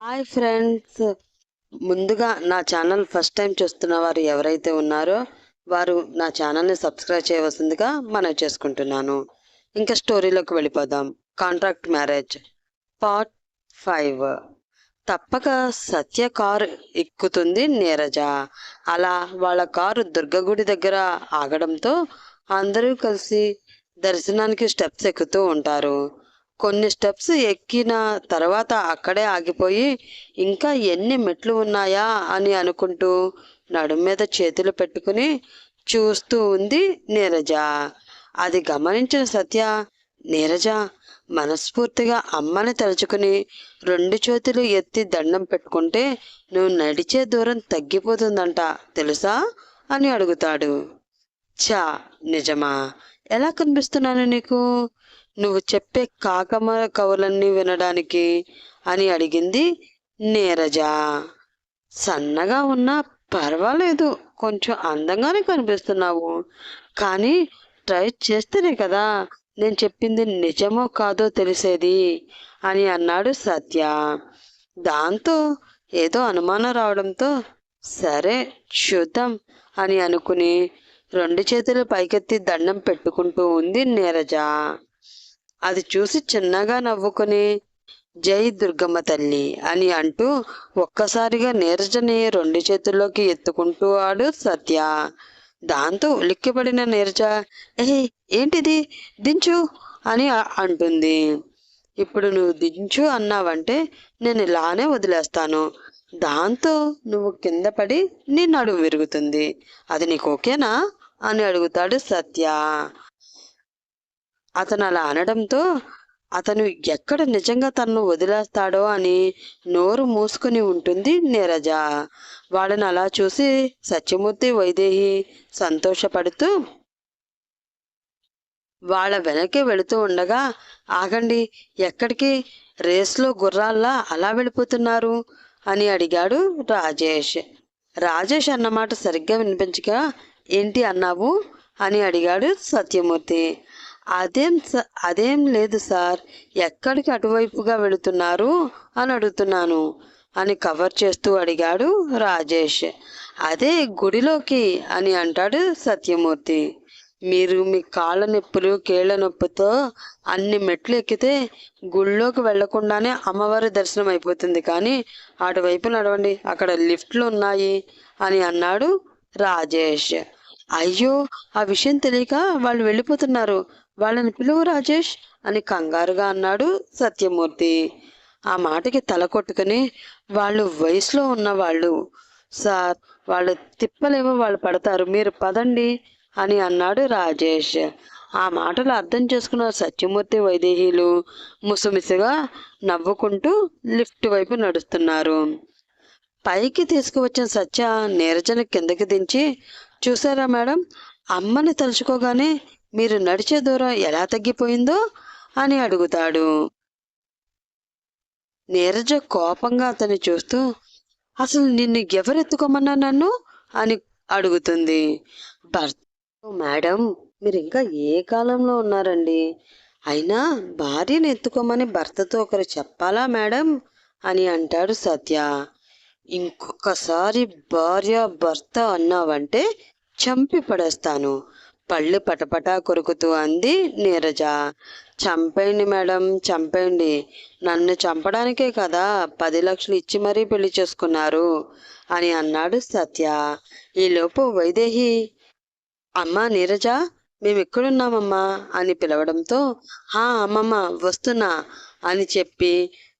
Hi friends. ముందుగా నా channel first time చూస్తున్న వారు ఎవరైతే ఉన్నారో వారు నా ఛానల్ని సబ్స్క్రైబ్ చేయవలసిందిగా మనం చేసుకుంటున్నాను. ఇంకా స్టోరీలోకి వెళ్ళిపోదాం. Contract marriage part five. తప్పక సత్య కారు ఎక్కుతుంది నీరజ. అలా వాళ్ళ కారు దుర్గగుడి దగ్గర ఆగడంతో అందరూ కలిసి దర్శనానికి స్టెప్స్ ఎక్కుతూ ఉంటారు. కొన్ని స్టెప్స్ ఎక్కిన తర్వాత అక్కడే ఆగిపోయి ఇంకా ఎన్ని మెట్లు ఉన్నాయా? అని అనుకుంటూ నడుం మీద చేతులు పెట్టుకుని చూస్తూ ఉంది నీరజ. అది గమనించిన సత్య నీరజ మనస్ఫూర్తిగా అమ్మని తలుచుకుని రెండు చేతులు ఎత్తి దండం పెట్టుకుంటే నువ్వు నడిచే దూరం తగ్గిపోతుందంట తెలుసా? అని అడుగుతాడు. చా నిజమా? ఎలా కనిపిస్తున్నాను నీకు? నువ్వు చెప్పే కాకమ కవులన్నీ వినడానికి అని అడిగింది నీరజ. సన్నగా ఉన్నా పర్వాలేదు కొంచెం అందంగానే కనిపిస్తున్నావు. కానీ ట్రై చేస్తేనే కదా నేను చెప్పింది నిజమో కాదో తెలిసేది అని అన్నాడు సత్య. దాంతో ఏదో అనుమానం రావడంతో సరే చూద్దాం అని అనుకుని రెండు చేతులు పైకెత్తి దండం పెట్టుకుంటూ ఉంది నీరజ. అది చూసి చిన్నగా నవ్వుకుని జై దుర్గమ్మ తల్లి అని అంటూ ఒక్కసారిగా నీరజని రెండు చేతుల్లోకి ఎత్తుకుంటూ ఆడు సత్య. దాంతో ఉలిక్కిపడిన నీరజ ఏ ఏంటిది? దించు అని అంటుంది. ఇప్పుడు నువ్వు దించు అన్నావంటే నేను ఇలానే వదిలేస్తాను. దాంతో నువ్వు కింద పడి నీ నడుము విరుగుతుంది. అది నీకు ఓకేనా? అని అడుగుతాడు సత్య. అతను అలా అనడంతో అతను ఎక్కడ నిజంగా తనను వదిలేస్తాడో అని నోరు మూసుకుని ఉంటుంది నీరజ. వాళ్ళని అలా చూసి సత్యమూర్తి వైదేహి సంతోషపడుతూ వాళ్ళ వెనకే వెళుతూ ఉండగా ఆగండి ఎక్కడికి? రేస్లో గుర్రాల్లా అలా వెళ్ళిపోతున్నారు? అని అడిగాడు రాజేష్. రాజేష్ అన్నమాట సరిగ్గా వినిపించగా ఏంటి అన్నావు? అని అడిగాడు సత్యమూర్తి. అదేం అదేం లేదు సార్. ఎక్కడికి అటువైపుగా వెళుతున్నారు అని అడుగుతున్నాను అని కవర్ చేస్తూ అడిగాడు రాజేష్. అదే గుడిలోకి అని అంటాడు సత్యమూర్తి. మీరు మీ కాళ్ళ నొప్పులు కీళ్ళ నొప్పితో అన్ని మెట్లు ఎక్కితే గుళ్ళోకి వెళ్ళకుండానే అమ్మవారి దర్శనం అయిపోతుంది. కానీ అటువైపు నడవండి అక్కడ లిఫ్ట్లు ఉన్నాయి అని అన్నాడు రాజేష్. అయ్యో ఆ విషయం తెలియక వాళ్ళు వెళ్ళిపోతున్నారు. వాళ్ళని పిలువు రాజేష్ అని కంగారుగా అన్నాడు సత్యమూర్తి. ఆ మాటకి తల కొట్టుకుని వాళ్ళు వయసులో ఉన్నవాళ్ళు. సార్ వాళ్ళు తిప్పలేమో వాళ్ళు పడతారు మీరు పదండి అని అన్నాడు రాజేష్. ఆ మాటలు అర్థం చేసుకున్న సత్యమూర్తి వైదేహీలు ముసుమిసుగా నవ్వుకుంటూ లిఫ్ట్ వైపు నడుస్తున్నారు. పైకి తీసుకువచ్చిన సత్య నీరజన కిందకి దించి చూసారా మేడం అమ్మని తలుచుకోగానే మీరు నడిచే దూరం ఎలా తగ్గిపోయిందో అని అడుగుతాడు. నీరజ కోపంగా అతన్ని చూస్తూ అసలు నిన్ను ఎవరెత్తుకోమన్నా నన్ను? అని అడుగుతుంది. భర్త మేడం మీరు ఇంకా ఏ కాలంలో ఉన్నారండి? అయినా భార్యను ఎత్తుకోమని భర్తతో ఒకరు చెప్పాలా మేడం? అని అంటాడు సత్య. ఇంకొకసారి భార్య భర్త అన్నావంటే చంపి పడేస్తాను. పళ్ళు పటపటా కొరుకుతూ అంది నీరజ. చంపేయండి మేడం చంపేయండి. నన్ను చంపడానికే కదా పది లక్షలు ఇచ్చి మరీ పెళ్ళి చేసుకున్నారు అని అన్నాడు సత్య. ఈలోపు వైదేహి అమ్మా నీరజ మేము ఎక్కడున్నామమ్మా అని పిలవడంతో హా అమ్మమ్మ వస్తున్నా అని చెప్పి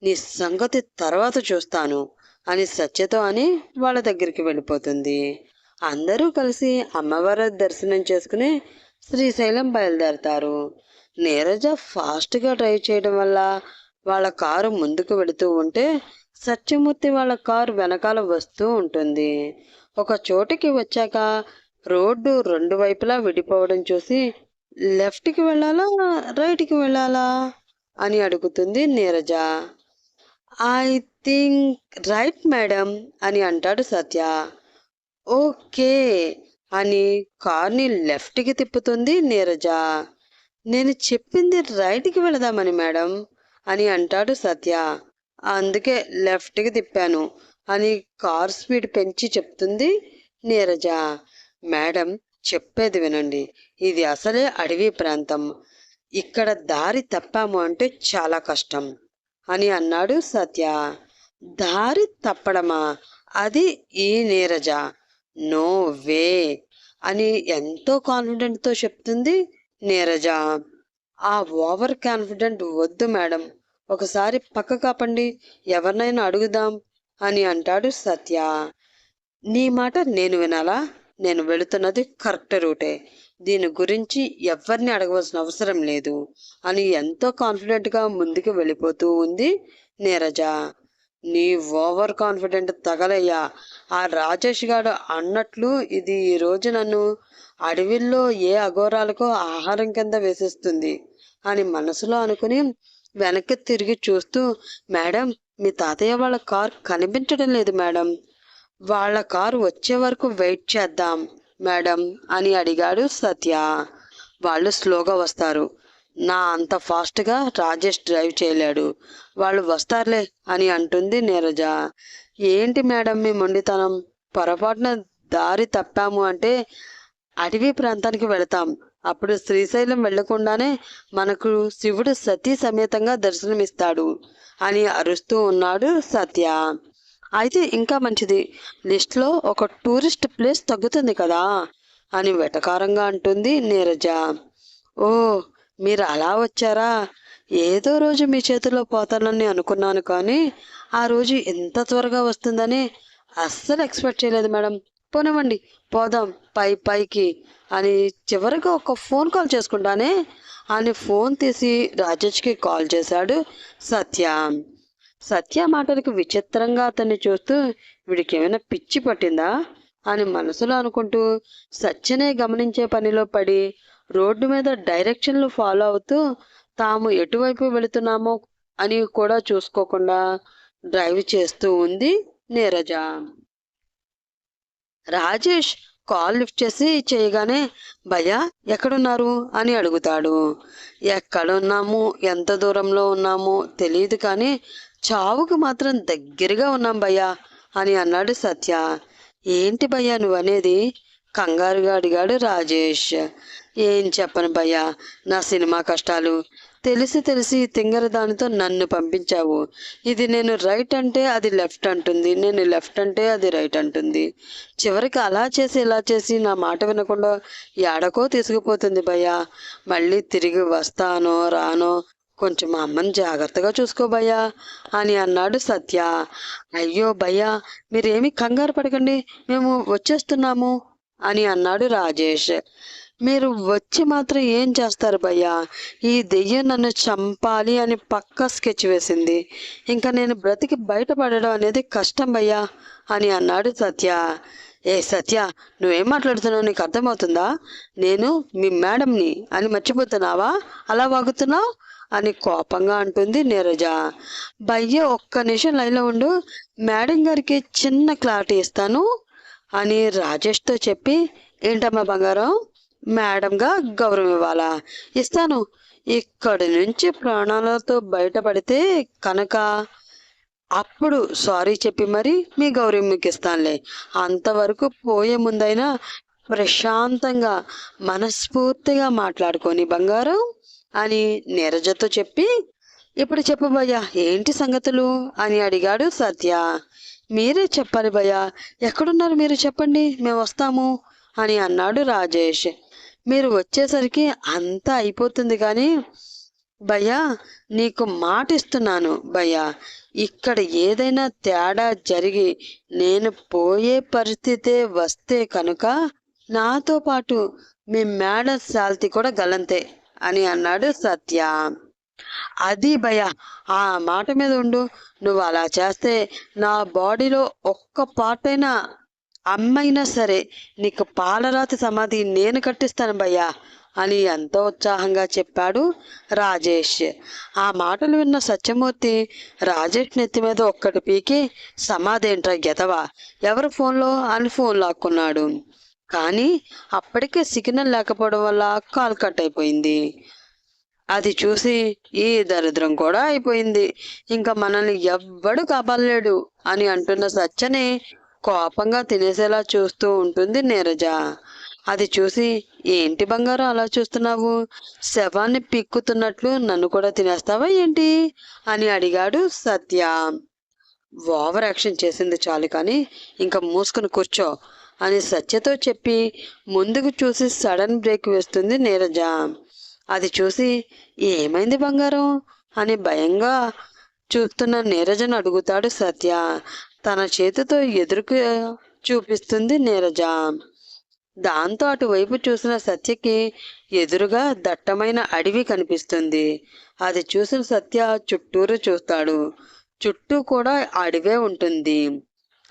నీ సంగతి తర్వాత చూస్తాను అని సత్యతో అని వాళ్ళ దగ్గరికి వెళ్ళిపోతుంది. అందరూ కలిసి అమ్మవారి దర్శనం చేసుకుని శ్రీశైలం బయలుదేరతారు. నీరజ ఫాస్ట్గా డ్రైవ్ చేయడం వల్ల వాళ్ళ కారు ముందుకు వెళుతూ ఉంటే సత్యమూర్తి వాళ్ళ కారు వెనకాల వస్తూ ఉంటుంది. ఒక చోటికి వచ్చాక రోడ్డు రెండు వైపులా విడిపోవడం చూసి లెఫ్ట్కి వెళ్ళాలా రైట్కి వెళ్ళాలా అని అడుగుతుంది Neeraja. I think right madam అని అంటాడు సత్య. ఓకే. అని కార్ని లెఫ్ట్కి తిప్పుతుంది నీరజ. నేను చెప్పింది రైట్కి వెళదామని మేడం అని అంటాడు సత్య. అందుకే లెఫ్ట్కి తిప్పాను అని కార్ స్పీడ్ పెంచి చెప్తుంది నీరజ. మేడం చెప్పేది వినండి. ఇది అసలే అడవి ప్రాంతం. ఇక్కడ దారి తప్పాము అంటే చాలా కష్టం అని అన్నాడు సత్య. దారి తప్పడమా? అది ఈ నీరజ. నో వే అని ఎంతో కాన్ఫిడెంట్తో చెప్తుంది నీరజ. ఆ ఓవర్ కాన్ఫిడెంట్ వద్దు మేడం. ఒకసారి పక్క కాపండి ఎవరినైనా అడుగుదాం అని అంటాడు సత్య. నీ మాట నేను వినాలా? నేను వెళుతున్నది కరెక్ట్ రూటే. దీని గురించి ఎవరిని అడగవలసిన అవసరం లేదు అని ఎంతో కాన్ఫిడెంట్గా ముందుకు వెళ్ళిపోతూ ఉంది నీరజ. నీ ఓవర్ కాన్ఫిడెంట్ తగలయ్యా. ఆ రాజేష్ గారు అన్నట్లు ఇది ఈ రోజు నన్ను అడవిల్లో ఏ అఘోరాలకో ఆహారం కింద వేసేస్తుంది అని మనసులో అనుకుని వెనక్కి తిరిగి చూస్తూ మేడం మీ తాతయ్య వాళ్ళ కార్ కనిపించడం లేదు మేడం. వాళ్ళ కారు వచ్చే వరకు వెయిట్ చేద్దాం మేడం అని అడిగాడు సత్య. వాళ్ళు స్లోగా వస్తారు. నా అంత ఫాస్ట్గా రాజేష్ డ్రైవ్ చేయలేడు. వాళ్ళు వస్తారులే అని అంటుంది నీరజ. ఏంటి మేడం మీ మొండితనం? పొరపాటున దారి తప్పాము అంటే అడవి ప్రాంతానికి వెళతాం. అప్పుడు శ్రీశైలం వెళ్ళకుండానే మనకు శివుడు సతీ సమేతంగా దర్శనమిస్తాడు అని అరుస్తూ ఉన్నాడు సత్య. అయితే ఇంకా మంచిది. లిస్ట్లో ఒక టూరిస్ట్ ప్లేస్ తగ్గుతుంది కదా అని వెటకారంగా అంటుంది నీరజ. ఓ మీరు అలా వచ్చారా? ఏదో రోజు మీ చేతిలో పోతానని అనుకున్నాను కానీ ఆ రోజు ఎంత త్వరగా వస్తుందని అస్సలు ఎక్స్పెక్ట్ చేయలేదు మేడం. పోనివ్వండి పోదాం పై పైకి అని చివరిగా ఒక ఫోన్ కాల్ చేసుకుంటానే అని ఫోన్ తీసి రాజేష్కి కాల్ చేశాడు సత్య. సత్య మాటలకు విచిత్రంగా అతన్ని చూస్తూ వీడికి ఏమైనా పిచ్చి పట్టిందా అని మనసులో అనుకుంటూ సత్యనే గమనించే పనిలో పడి రోడ్డు మీద డైరెక్షన్లు ఫాలో అవుతూ తాము ఎటువైపు వెళుతున్నామో అని కూడా చూసుకోకుండా డ్రైవ్ చేస్తూ ఉంది నీరజ. రాజేష్ కాల్ లిఫ్ట్ చేసి చేయగానే భయ్యా ఎక్కడున్నారు? అని అడుగుతాడు. ఎక్కడున్నాము? ఎంత దూరంలో ఉన్నామో? తెలియదు కానీ చావుకు మాత్రం దగ్గరగా ఉన్నాం భయ్యా అని అన్నాడు సత్య. ఏంటి భయ్యా నువ్వనేది? కంగారుగా అడిగాడు రాజేష్. ఏం చెప్పను భయ్యా? నా సినిమా కష్టాలు. తెలిసి తెలిసి తింగర దానితో నన్ను పంపించావు. ఇది నేను రైట్ అంటే అది లెఫ్ట్ అంటుంది. నేను లెఫ్ట్ అంటే అది రైట్ అంటుంది. చివరికి అలా చేసి ఇలా చేసి నా మాట వినకుండా ఏడకో తీసుకుపోతుంది భయ్యా. మళ్ళీ తిరిగి వస్తానో రానో కొంచెం మా అమ్మని జాగ్రత్తగా చూసుకో భయ్యా అని అన్నాడు సత్య. అయ్యో భయ్యా మీరేమి కంగారు పడకండి. మేము వచ్చేస్తున్నాము అని అన్నాడు రాజేష్. మీరు వచ్చి మాత్రం ఏం చేస్తారు భయ్యా? ఈ దెయ్యం నన్ను చంపాలి అని పక్కా స్కెచ్ వేసింది. ఇంకా నేను బ్రతికి బయటపడడం అనేది కష్టం భయ్యా అని అన్నాడు సత్య. ఏ సత్య నువ్వేం మాట్లాడుతున్నావు? నీకు అర్థమవుతుందా? నేను మీ మేడంని అని మర్చిపోతున్నావా? అలా వాగుతున్నావు? అని కోపంగా అంటుంది నీరజ. భయ్య ఒక్క నిమిషం లైన్లో ఉండు. మేడం గారికి చిన్న క్లారిటీ ఇస్తాను అని రాజేష్తో చెప్పి ఏంటమ్మా బంగారం? మేడంగా గౌరవం ఇవ్వాలా? ఇస్తాను. ఇక్కడి నుంచి ప్రాణాలతో బయటపడితే కనుక అప్పుడు సారీ చెప్పి మరి మీ గౌరవం మీకు ఇస్తానులే. అంతవరకు పోయే ముందైనా ప్రశాంతంగా మనస్ఫూర్తిగా మాట్లాడుకొని బంగారం అని నీరజతో చెప్పి ఇప్పుడు చెప్పు భయ్యా ఏంటి సంగతులు? అని అడిగాడు సత్య. మీరే చెప్పాలి భయ్యా ఎక్కడున్నారు మీరు చెప్పండి మేము వస్తాము అని అన్నాడు రాజేష్. మీరు వచ్చేసరికి అంతా అయిపోతుంది కానీ భయ్యా నీకు మాట ఇస్తున్నాను భయ్యా. ఇక్కడ ఏదైనా తేడా జరిగి నేను పోయే పరిస్థితే వస్తే కనుక నాతో పాటు మీ మేడ శాల్తి కూడా గలంతే అని అన్నాడు సత్య. అది భయ ఆ మాట మీద ఉండు. నువ్వు అలా చేస్తే నా బాడీలో ఒక్క పార్ట్ అయినా అమ్మైనా సరే నీకు పాలరాతి సమాధి నేను కట్టిస్తాను భయ్యా అని ఎంతో ఉత్సాహంగా చెప్పాడు రాజేష్. ఆ మాటలు విన్న సత్యమూర్తి రాజేష్ నెత్తి మీద ఒక్కటి పీకి సమాధేంట్రా గెతవా ఎవరు ఫోన్లో? అని ఫోన్ లాక్కున్నాడు. కానీ అప్పటికే సిగ్నల్ లేకపోవడం వల్ల కాల్ కట్ అయిపోయింది. అది చూసి ఈ దరిద్రం కూడా అయిపోయింది. ఇంకా మనల్ని ఎవ్వడు కాపాడలేడు అని అంటున్న సత్యని కోపంగా తినేసేలా చూస్తూ ఉంటుంది నీరజ. అది చూసి ఏంటి బంగారం అలా చూస్తున్నావు? శవాన్ని పిక్కుతున్నట్లు నన్ను కూడా తినేస్తావా ఏంటి? అని అడిగాడు సత్య. ఓవర్ యాక్షన్ చేసింది చాలు కానీ ఇంకా మూసుకుని కూర్చో అని సత్యతో చెప్పి ముందుకు చూసి సడన్ బ్రేక్ వేస్తుంది నీరజ. అది చూసి ఏమైంది బంగారం? అని భయంగా చూస్తున్న నీరజను అడుగుతాడు సత్య. తన చేతితో ఎదురుకు చూపిస్తుంది నీరజ. దాంతో అటువైపు చూసిన సత్యకి ఎదురుగా దట్టమైన అడవి కనిపిస్తుంది. అది చూసిన సత్య చుట్టూరు చూస్తాడు. చుట్టూ కూడా అడవే ఉంటుంది.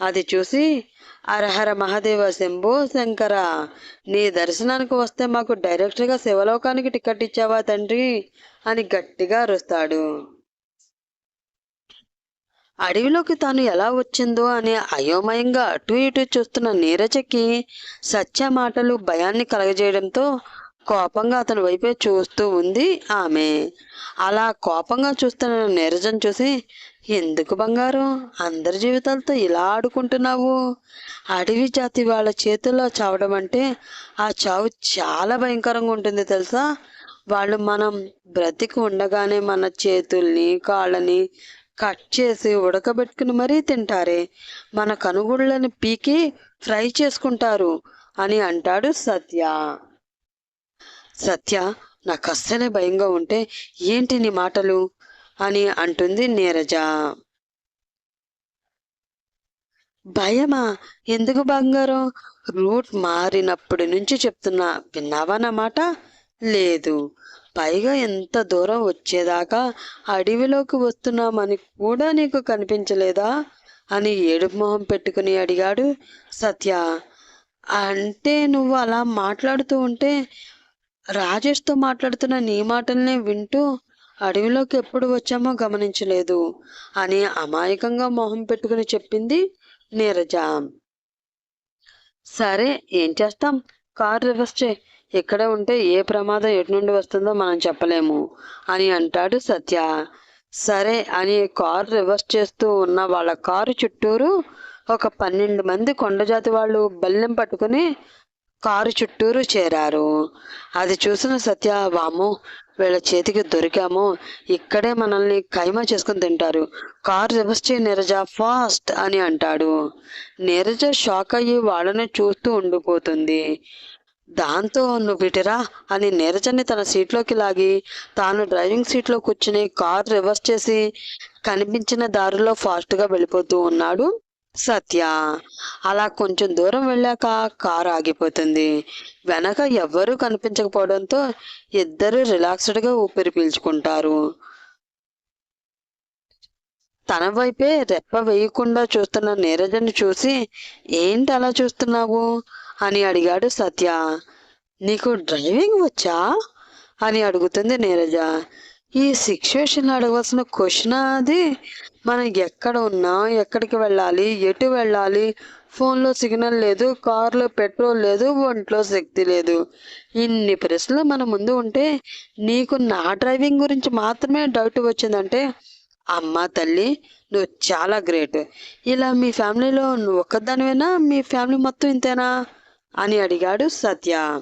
అది చూసి అరహర మహాదేవ శంభో శంకర నీ దర్శనానికి వస్తే మాకు డైరెక్ట్గా శివలోకానికి టికెట్ ఇచ్చావా తండ్రి? అని గట్టిగా అరుస్తాడు. అడవిలోకి తాను ఎలా వచ్చిందో అని అయోమయంగా అటు ఇటు చూస్తున్న నీరజకి సత్య మాటలు భయాన్ని కలగజేయడంతో కోపంగా అతని వైపే చూస్తూ ఉంది ఆమె. అలా కోపంగా చూస్తున్న నీరజం చూసి ఎందుకు బంగారం? అందరి జీవితాలతో ఇలా ఆడుకుంటున్నావు? అడవి జాతి వాళ్ళ చేతుల్లో చావడం అంటే ఆ చావు చాలా భయంకరంగా ఉంటుంది తెలుసా? వాళ్ళు మనం బ్రతికి ఉండగానే మన చేతుల్ని కాళ్ళని కట్ చేసి ఉడకబెట్టుకుని మరీ తింటారే. మన కనుగుళ్ళని పీకి ఫ్రై చేసుకుంటారు అని అంటాడు సత్య. సత్య నాకు అస్సలే భయంగా ఉంటే ఏంటి నీ మాటలు? అని అంటుంది నీరజ. భయమా? ఎందుకు బంగారం? రూట్ మారినప్పటి నుంచి చెప్తున్నా. విన్నావా నా మాట? లేదు. పైగా ఎంత దూరం వచ్చేదాకా అడవిలోకి వస్తున్నామని కూడా నీకు కనిపించలేదా? అని ఏడుపు మొహం పెట్టుకుని అడిగాడు సత్య. అంటే నువ్వు అలా మాట్లాడుతూ ఉంటే రాజేష్తో మాట్లాడుతున్న నీ మాటల్నే వింటూ అడవిలోకి ఎప్పుడు వచ్చామో గమనించలేదు అని అమాయకంగా మొహం పెట్టుకుని చెప్పింది నీరజ. సరే ఏం చేస్తాం? కార్ రివర్స్ చే ఇక్కడే ఉంటే ఏ ప్రమాదం ఎటు నుండి వస్తుందో మనం చెప్పలేము అని అంటాడు సత్య. సరే అని కారు రివర్స్ చేస్తూ ఉన్న వాళ్ళ కారు చుట్టూరు ఒక పన్నెండు మంది కొండజాతి వాళ్ళు బల్లెం పట్టుకుని కారు చుట్టూరు చేరారు. అది చూసిన సత్య వాము వీళ్ళ చేతికి దొరికాము. ఇక్కడే మనల్ని ఖైమా చేసుకుని తింటారు. కార్ రివర్స్ చేయి నీరజ ఫాస్ట్ అని అంటాడు. నీరజ షాక్ అయ్యి వాళ్ళని చూస్తూ ఉండిపోతుంది. దాంతో నువ్వు అని నీరజని తన సీట్లోకి లాగి తాను డ్రైవింగ్ సీట్లో కూర్చుని కార్ రివర్స్ చేసి కనిపించిన దారిలో ఫాస్ట్గా వెళ్ళిపోతూ ఉన్నాడు సత్య. అలా కొంచెం దూరం వెళ్ళాక కారు ఆగిపోతుంది. వెనక ఎవ్వరూ కనిపించకపోవడంతో ఇద్దరు రిలాక్స్డ్గా ఊపిరి పీల్చుకుంటారు. తన వైపే రెప్ప వేయకుండా చూస్తున్న నీరజని చూసి ఏంటి అలా చూస్తున్నావు? అని అడిగాడు సత్య. నీకు డ్రైవింగ్ వచ్చా? అని అడుగుతుంది నీరజ. ఈ సిచ్యువేషన్ అడగవలసిన క్వశ్చన్ అది. మనం ఎక్కడ ఉన్నాం ఎక్కడికి వెళ్ళాలి ఎటు వెళ్ళాలి ఫోన్లో సిగ్నల్ లేదు కారులో పెట్రోల్ లేదు ఒంట్లో శక్తి లేదు. ఇన్ని ప్రశ్నలు మన ముందు ఉంటే నీకు నా డ్రైవింగ్ గురించి మాత్రమే డౌట్ వచ్చిందంటే అమ్మ తల్లి నువ్వు చాలా గ్రేట్. ఇలా మీ ఫ్యామిలీలో నువ్వు ఒక్కదానివేనా? మీ ఫ్యామిలీ మొత్తం ఇంతేనా? అని అడిగాడు సత్య.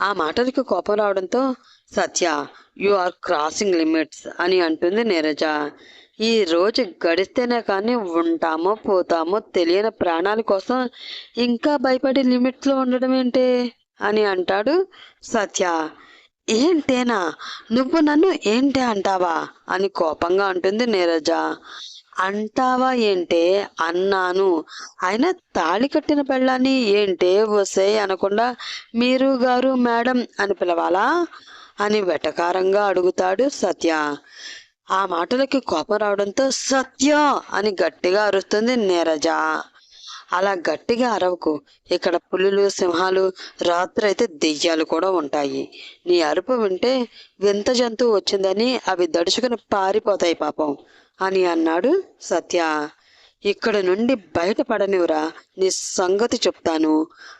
ఆ మాటలకు కోపం రావడంతో Satya you are crossing limits అని అంటుంది నీరజ. ఈ రోజు గడిస్తేనే కానీ ఉంటామో పోతామో తెలియని ప్రాణాల కోసం ఇంకా భయపడి లిమిట్స్లో ఉండడం ఏంటి? అని అంటాడు సత్య. ఏంటేనా? నువ్వు నన్ను ఏంటి అంటావా? అని కోపంగా అంటుంది నీరజ. అంటావా ఏంటే? అన్నాను. ఆయన తాళి కట్టిన పెళ్ళాన్ని ఏంటే వసే అనకుండా మీరు గారు మేడం అని పిలవాలా? అని వెటకారంగా అడుగుతాడు సత్య. ఆ మాటలకి కోపం రావడంతో సత్య అని గట్టిగా అరుస్తుంది నీరజ. అలా గట్టిగా అరవకు. ఇక్కడ పులులు సింహాలు రాత్రి అయితే దెయ్యాలు కూడా ఉంటాయి. నీ అరుపు వింటే వింత జంతువు వచ్చిందని అవి దడుచుకుని పారిపోతాయి పాపం అని అన్నాడు సత్య. ఇక్కడ నుండి బయటపడనివరా నీ సంగతి చెప్తాను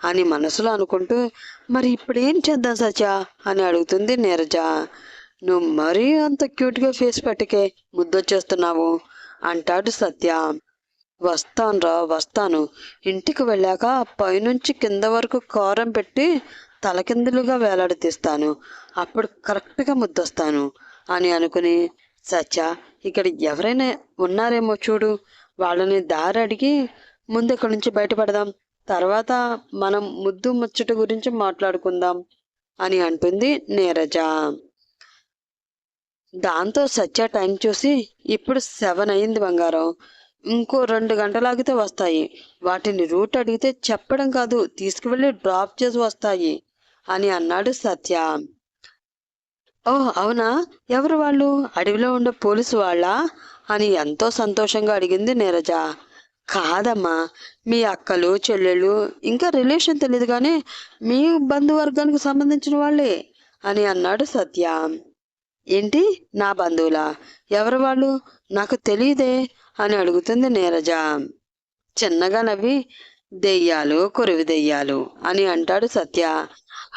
అని మనసులో అనుకుంటూ మరి ఇప్పుడేం చేద్దాం సత్య అని అడుగుతుంది నీరజ. నువ్వు మరీ అంత క్యూట్గా ఫేస్ పెట్టకే ముద్దొచ్చేస్తున్నావు అంటాడు సత్య. వస్తానురా వస్తాను. ఇంటికి వెళ్ళాక పైనుంచి కింద వరకు కారం పెట్టి తలకిందులుగా వేలాడదీస్తాను అప్పుడు కరెక్ట్గా ముద్దొస్తాను అని అనుకుని సత్య ఇక్కడ ఎవరైనా ఉన్నారేమో చూడు. వాళ్ళని దారి అడిగి ముందు ఇక్కడి నుంచి బయటపడదాం. తర్వాత మనం ముద్దు ముచ్చట గురించి మాట్లాడుకుందాం అని అంటుంది నీరజ. దాంతో సత్య టైం చూసి ఇప్పుడు సెవెన్ అయింది బంగారం. ఇంకో రెండు గంటలాగితే వస్తాయి. వాటిని రూట్ అడిగితే చెప్పడం కాదు తీసుకువెళ్ళి డ్రాప్ చేసి వస్తాయి అని అన్నాడు సత్య. ఓ అవునా? ఎవరు వాళ్ళు? అడవిలో ఉండే పోలీసు వాళ్ళా? అని ఎంతో సంతోషంగా అడిగింది నీరజ. కాదమ్మా మీ అక్కలు చెల్లెళ్ళు ఇంకా రిలేషన్ తెలియదు కానీ మీ బంధువర్గానికి సంబంధించిన వాళ్ళే అని అన్నాడు సత్య. ఏంటి నా బంధువులా? ఎవరు వాళ్ళు? నాకు తెలియదే అని అడుగుతుంది నీరజ. చిన్నగా నవ్వి దెయ్యాలు కొరివి దెయ్యాలు అని అంటాడు సత్య.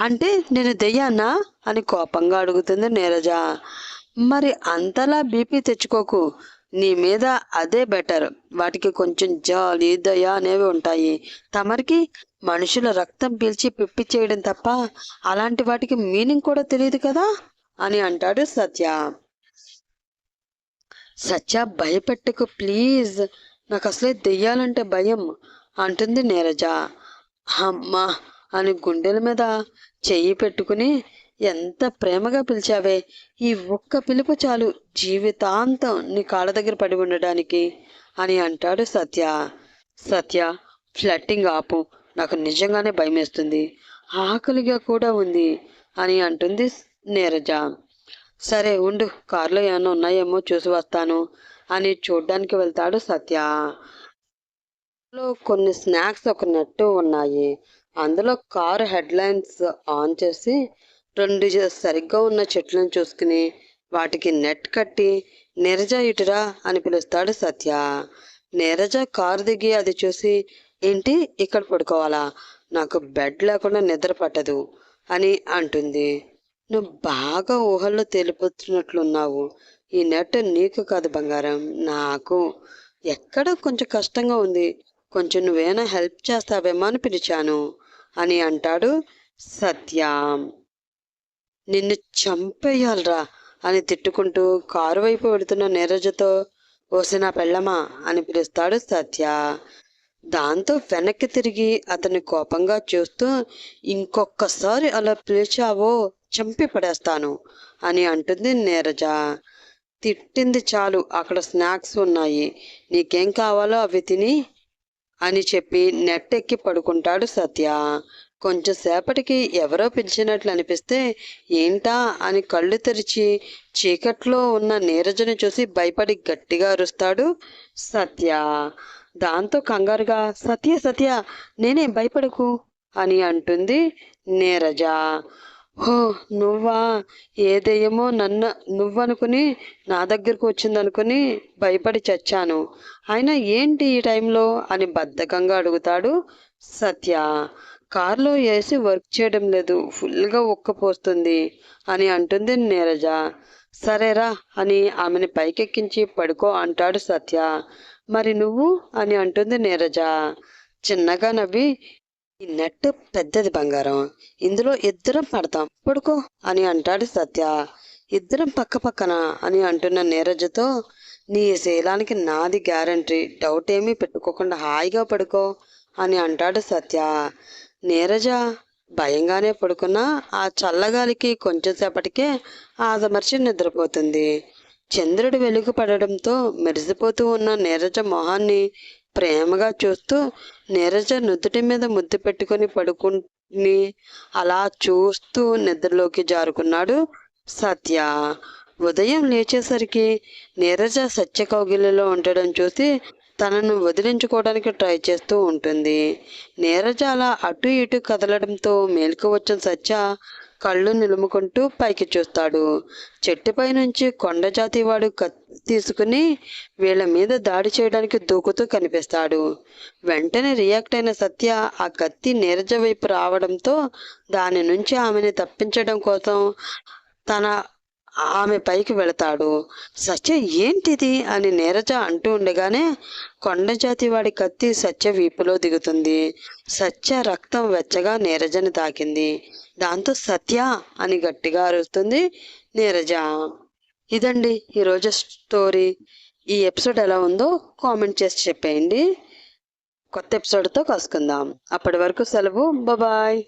అంటే నేను దెయ్యానా అని కోపంగా అడుగుతుంది నీరజ. మరి అంతలా బీపీ తెచ్చుకోకు. నీ మీద అదే బెటర్. వాటికి కొంచెం జాలి దయ అనేవి ఉంటాయి. తమరికి మనుషుల రక్తం పీల్చి పిప్పి చేయడం తప్ప అలాంటి వాటికి మీనింగ్ కూడా తెలియదు కదా? అని అంటాడు సత్య. సత్య భయపెట్టకు ప్లీజ్. నాకు అసలే దెయ్యాలంటే భయం అంటుంది నీరజ. అమ్మా అని గుండెల మీద చెయ్యి పెట్టుకుని ఎంత ప్రేమగా పిలిచావే ఈ ఒక్క పిలుపు చాలు జీవితాంతం నీ కాళ్ళ దగ్గర పడి ఉండడానికి అని అంటాడు సత్య. సత్య ఫ్లట్టింగ్ ఆపు నాకు నిజంగానే భయమేస్తుంది. ఆకలిగా కూడా ఉంది అని అంటుంది నీరజ. సరే ఉండు. కారులో ఏమైనా ఉన్నాయేమో చూసి వస్తాను అని చూడ్డానికి వెళ్తాడు సత్య. లో కొన్ని స్నాక్స్ ఒక నెట్టు ఉన్నాయి. అందులో కారు హెడ్ లైన్స్ ఆన్ చేసి రెండు సరిగ్గా ఉన్న చెట్లను చూసుకుని వాటికి నెట్ కట్టి నీరజ ఇటురా అని పిలుస్తాడు సత్య. నీరజ కారు దిగి అది చూసి ఏంటి? ఇక్కడ పడుకోవాలా? నాకు బెడ్ లేకుండా నిద్ర పట్టదు అని అంటుంది. నువ్వు బాగా ఊహల్లో తేలిపోతున్నట్లున్నావు. ఈ నెట్ నీకు కాదు బంగారం నాకు ఎక్కడ కొంచెం కష్టంగా ఉంది. కొంచెం నువ్వేనా హెల్ప్ చేస్తావేమో అని పిలిచాను. అని అంటాడు సత్య. నిన్ను చంపేయాలరా అని తిట్టుకుంటూ కారు వైపు వెడుతున్న నీరజతో ఓసిన పెళ్ళమా? అని పిలుస్తాడు సత్య. దాంతో వెనక్కి తిరిగి అతన్ని కోపంగా చూస్తూ ఇంకొకసారి అలా పిలిచావో చంపి పడేస్తాను అని అంటుంది నీరజ. తిట్టింది చాలు అక్కడ స్నాక్స్ ఉన్నాయి నీకేం కావాలో అవి తిని అని చెప్పి నెట్ ఎక్కి పడుకుంటాడు సత్య. కొంచెం సేపటికి ఎవరో పిలిచినట్లు అనిపిస్తే ఏంటా అని కళ్ళు తెరిచి చీకట్లో ఉన్న నీరజను చూసి భయపడి గట్టిగా అరుస్తాడు సత్య. దాంతో కంగారుగా సత్య సత్య నేనే భయపడకు అని అంటుంది నీరజ. హో నువ్వా? ఏ దెయ్యమో నన్ను నువ్వనుకుని నా దగ్గరకు వచ్చిందనుకుని భయపడి చచ్చాను. అయినా ఏంటి ఈ టైంలో? అని బద్ధకంగా అడుగుతాడు సత్య. కారులో వేసి వర్క్ చేయడం లేదు ఫుల్గా ఉక్కపోస్తుంది అని అంటుంది నీరజ. సరేరా అని ఆమెని పైకెక్కించి పడుకో అంటాడు సత్య. మరి నువ్వు? అని అంటుంది నీరజ. చిన్నగా నవ్వి ఈ నెట్ పెద్దది బంగారం. ఇందులో ఇద్దరం పడతాం. పడుకో అని అంటాడు సత్య. ఇద్దరం పక్క పక్కన అని అంటున్న నీరజతో నీ శీలానికి నాది గ్యారంటీ. డౌట్ ఏమీ పెట్టుకోకుండా హాయిగా పడుకో అని అంటాడు సత్య. నీరజ భయంగానే పడుకున్నా ఆ చల్లగాలికి కొంచెం సేపటికే ఆదమర్చి నిద్రపోతుంది. చంద్రుడు వెలుగు పడడంతో మెరిసిపోతూ ఉన్న నీరజ మొహాన్ని ప్రేమగా చూస్తూ నీరజ నుదుటి మీద ముద్దు పెట్టుకొని పడుకుని అలా చూస్తూ నిద్రలోకి జారుకున్నాడు సత్య. ఉదయం లేచేసరికి నీరజ సత్య కౌగిలిలో ఉండడం చూసి తనను వదిలించుకోవడానికి ట్రై చేస్తూ ఉంటుంది. నీరజ అలా అటు ఇటు కదలడంతో మేలుకు వచ్చిన సత్య కళ్ళు నిలుముకుంటూ పైకి చూస్తాడు. చెట్టుపై నుంచి కొండజాతి వాడు కత్తి తీసుకుని వీళ్ళ మీద దాడి చేయడానికి దూకుతూ కనిపిస్తాడు. వెంటనే రియాక్ట్ అయిన సత్య ఆ కత్తి నీరజ వైపు రావడంతో దాని నుంచి ఆమెని తప్పించడం కోసం తన ఆమె పైకి వెళతాడు. సత్య ఏంటిది? అని నీరజ అంటూ ఉండగానే కొండజాతి వాడి కత్తి సత్య వీపులో దిగుతుంది. సత్య రక్తం వెచ్చగా నీరజని తాకింది. దాంతో సత్య? అని గట్టిగా అరుస్తుంది నీరజ. ఇదండి ఈరోజు స్టోరీ. ఈ ఎపిసోడ్ ఎలా ఉందో కామెంట్ చేసి చెప్పేయండి. కొత్త ఎపిసోడ్తో కలుసుకుందాం. అప్పటి వరకు సెలవు. బాయ్